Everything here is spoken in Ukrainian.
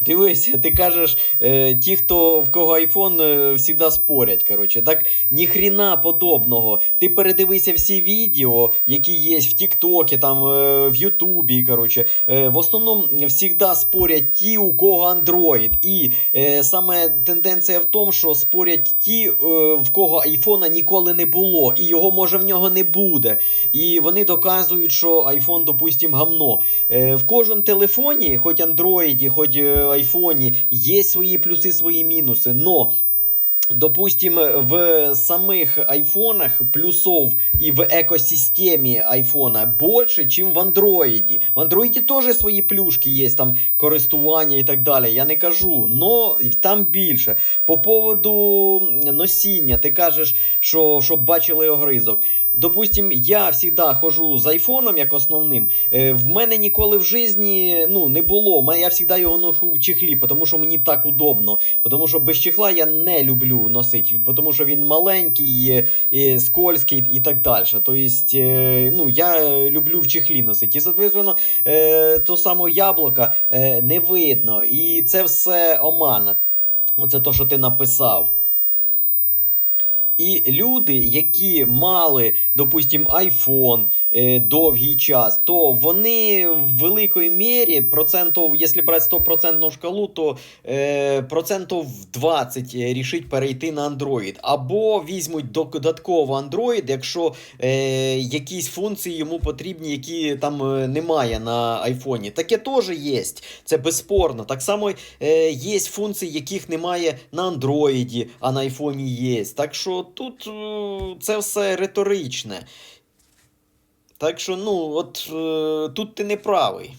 Дивися, ти кажеш, е, ті, хто в кого айфон, е, завжди спорять. Коротше. Так ніхрена подобного. Ти передивися всі відео, які є в Тіктокі, там, е, в Ютубі. Коротше. Е, в основному завжди спорять ті, у кого Android. І е, саме тенденція в тому, що спорять ті, е, в кого айфона ніколи не було, і його може в нього не буде. І вони доказують, що айфон, допустим, гамно. Е, в кожному телефоні, хоч андроїді, хоч е, айфоні, є свої плюси, свої мінуси. Но Допустим, в самих айфонах плюсов и в экосистеме айфона больше, чем в андроиді. В андроиді теж свої плюшки є, там користування і так далі. Я не кажу, но там більше. По поводу носіння, ти кажеш, що щоб бачили огризок. Допустим, я завжди ходжу з айфоном як основним. Е, в мене ніколи в житті ну, не було. Я завжди його ношу в чехлі, тому що мені так удобно. Тому що без чехла я не люблю носити, тому що він маленький, скользкий і так далі. Тобто, е, ну, я люблю в чехлі носити. І, соответственно, е, то саме яблука е, не видно. І це все омана. Оце то, що ти написав. І люди, які мали, допустим, iPhone е, довгий час, то вони в великій мірі, процентов, якщо брати 100% шкалу, то е, процентов 20 рішить перейти на Android. Або візьмуть додатково Android, якщо е, якісь функції йому потрібні, які там е, немає на айфоні. Таке теж є. Це безспорно. Так само е, є функції, яких немає на Android, а на айфоні є. Так що тут е, це все риторичне. Так що, ну, от е, тут ти не правий.